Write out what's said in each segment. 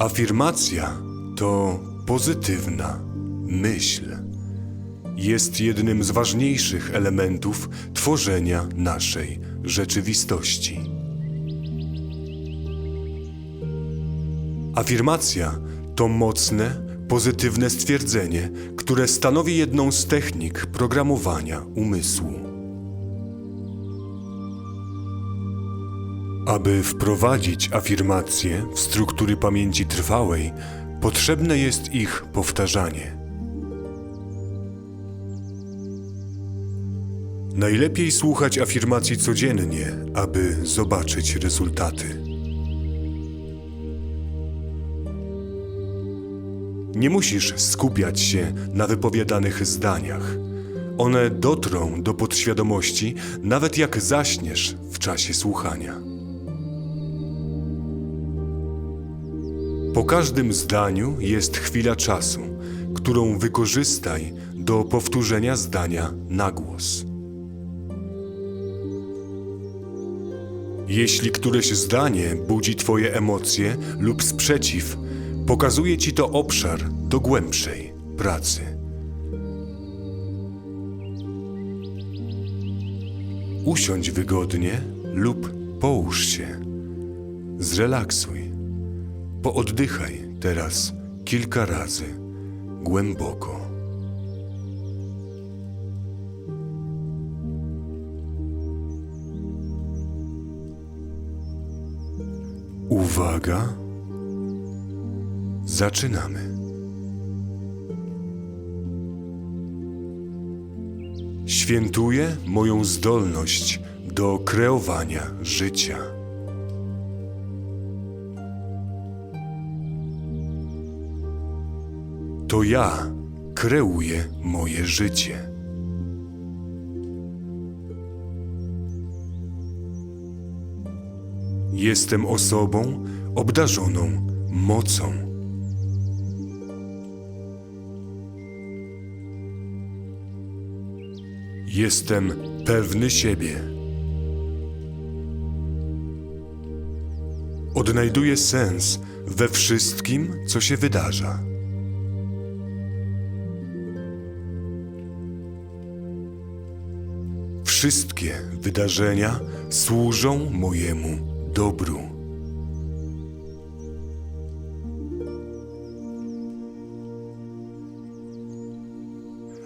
Afirmacja to pozytywna myśl. Jest jednym z ważniejszych elementów tworzenia naszej rzeczywistości. Afirmacja to mocne, pozytywne stwierdzenie, które stanowi jedną z technik programowania umysłu. Aby wprowadzić afirmacje w struktury pamięci trwałej, potrzebne jest ich powtarzanie. Najlepiej słuchać afirmacji codziennie, aby zobaczyć rezultaty. Nie musisz skupiać się na wypowiadanych zdaniach. One dotrą do podświadomości, nawet jak zaśniesz w czasie słuchania. Po każdym zdaniu jest chwila czasu, którą wykorzystaj do powtórzenia zdania na głos. Jeśli któreś zdanie budzi Twoje emocje lub sprzeciw, pokazuje Ci to obszar do głębszej pracy. Usiądź wygodnie lub połóż się. Zrelaksuj. Pooddychaj teraz kilka razy głęboko. Uwaga. Zaczynamy. Świętuję moją zdolność do kreowania życia. To ja kreuję moje życie. Jestem osobą obdarzoną mocą. Jestem pewny siebie. Odnajduję sens we wszystkim, co się wydarza. Wszystkie wydarzenia służą mojemu dobru.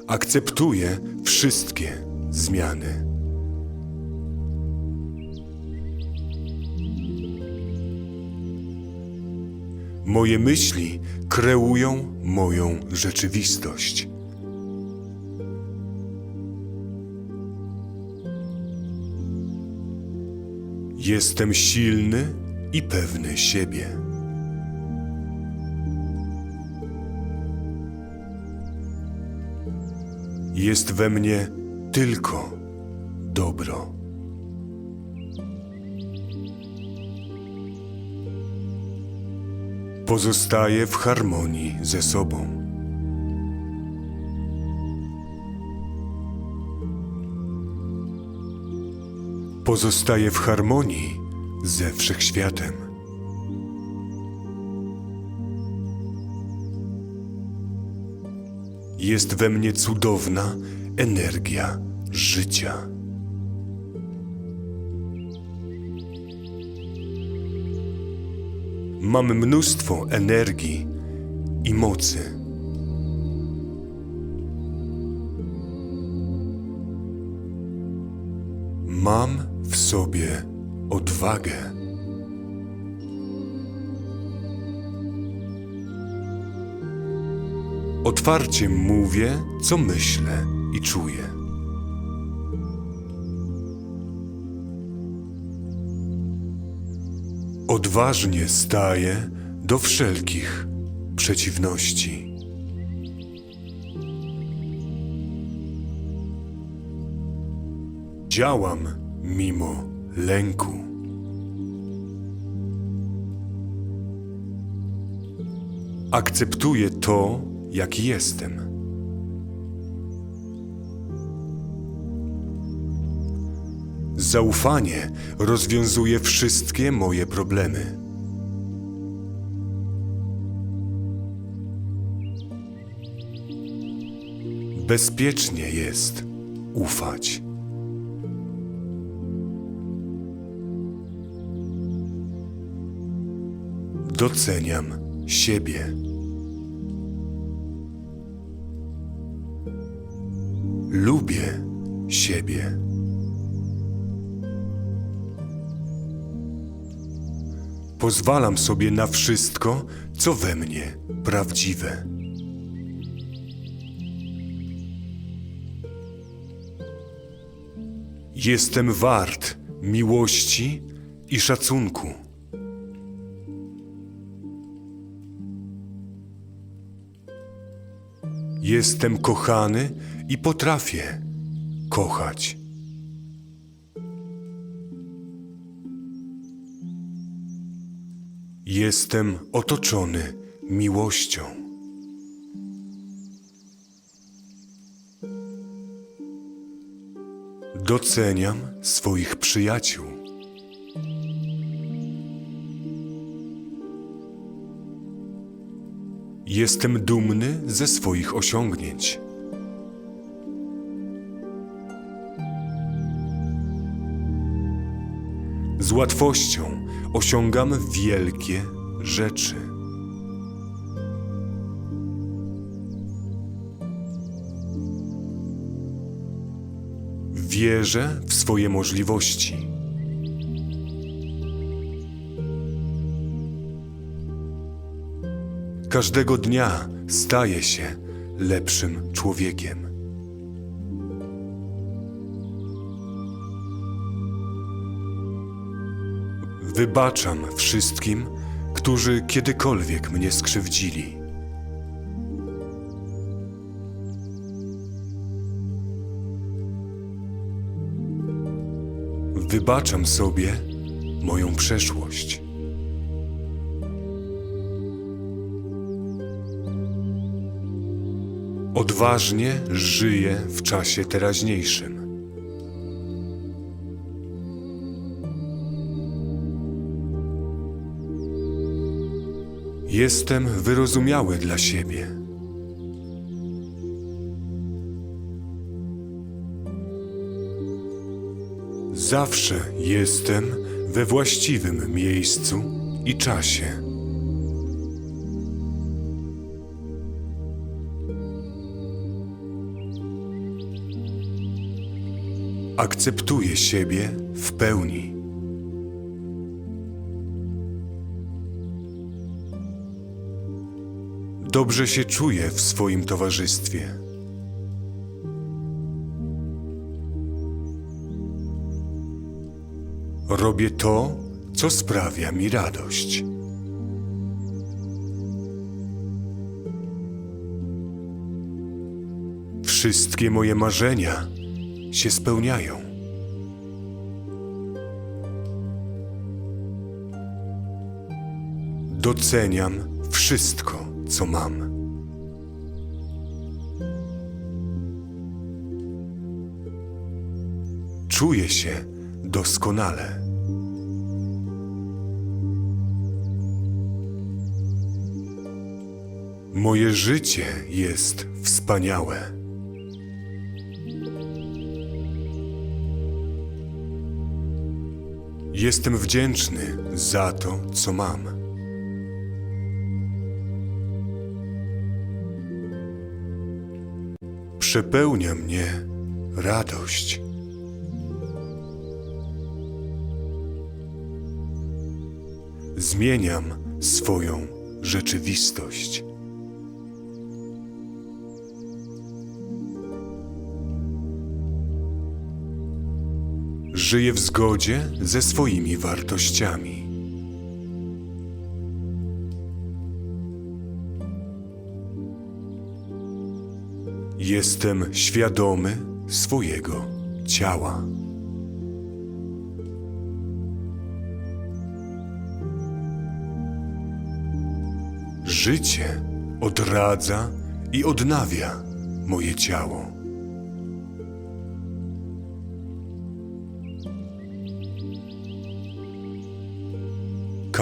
Akceptuję wszystkie zmiany. Moje myśli kreują moją rzeczywistość. Jestem silny i pewny siebie. Jest we mnie tylko dobro. Pozostaję w harmonii ze sobą. Pozostaję w harmonii ze wszechświatem. Jest we mnie cudowna energia życia. Mam mnóstwo energii i mocy. Mam sobie odwagę. Otwarcie mówię, co myślę i czuję. Odważnie staję do wszelkich przeciwności. Działam mimo lęku. Akceptuję to, jaki jestem. Zaufanie rozwiązuje wszystkie moje problemy. Bezpiecznie jest ufać. Doceniam siebie. Lubię siebie. Pozwalam sobie na wszystko, co we mnie prawdziwe. Jestem wart miłości i szacunku. Jestem kochany i potrafię kochać. Jestem otoczony miłością. Doceniam swoich przyjaciół. Jestem dumny ze swoich osiągnięć. Z łatwością osiągam wielkie rzeczy. Wierzę w swoje możliwości. Każdego dnia staję się lepszym człowiekiem. Wybaczam wszystkim, którzy kiedykolwiek mnie skrzywdzili. Wybaczam sobie moją przeszłość. Odważnie żyję w czasie teraźniejszym. Jestem wyrozumiały dla siebie. Zawsze jestem we właściwym miejscu i czasie. Akceptuję siebie w pełni. Dobrze się czuję w swoim towarzystwie. Robię to, co sprawia mi radość. Wszystkie moje marzenia się spełniają. Doceniam wszystko, co mam. Czuję się doskonale. Moje życie jest wspaniałe. Jestem wdzięczny za to, co mam. Przepełnia mnie radość. Zmieniam swoją rzeczywistość. żyje w zgodzie ze swoimi wartościami. Jestem świadomy swojego ciała. Życie odradza i odnawia moje ciało.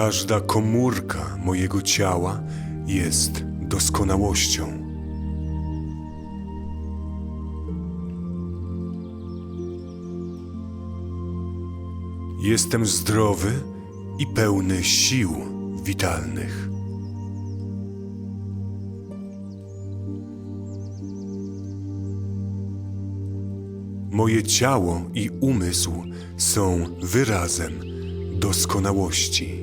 Każda komórka mojego ciała jest doskonałością. Jestem zdrowy i pełny sił witalnych. Moje ciało i umysł są wyrazem doskonałości.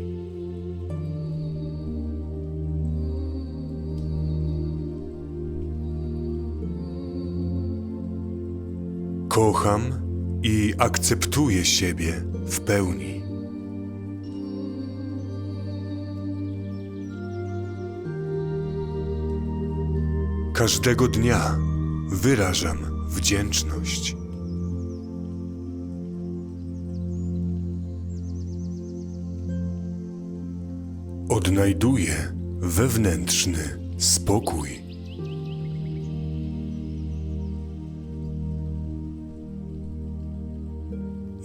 Kocham i akceptuję siebie w pełni. Każdego dnia wyrażam wdzięczność. Odnajduję wewnętrzny spokój.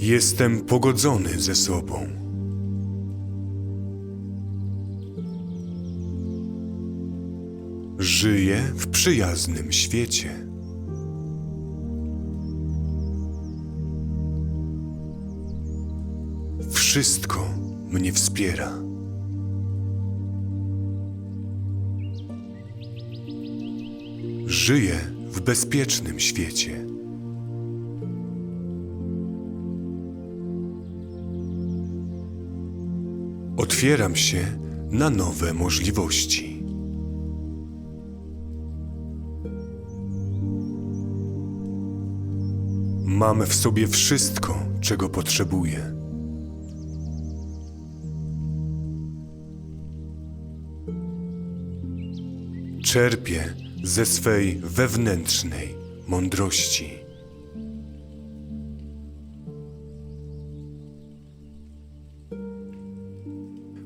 Jestem pogodzony ze sobą. Żyję w przyjaznym świecie. Wszystko mnie wspiera. Żyję w bezpiecznym świecie. Otwieram się na nowe możliwości. Mam w sobie wszystko, czego potrzebuję. Czerpię ze swej wewnętrznej mądrości.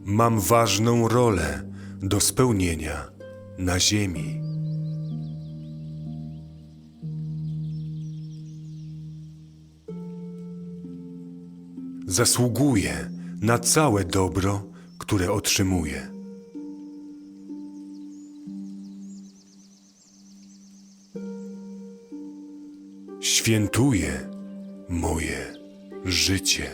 Mam ważną rolę do spełnienia na Ziemi. Zasługuję na całe dobro, które otrzymuję. Świętuję moje życie.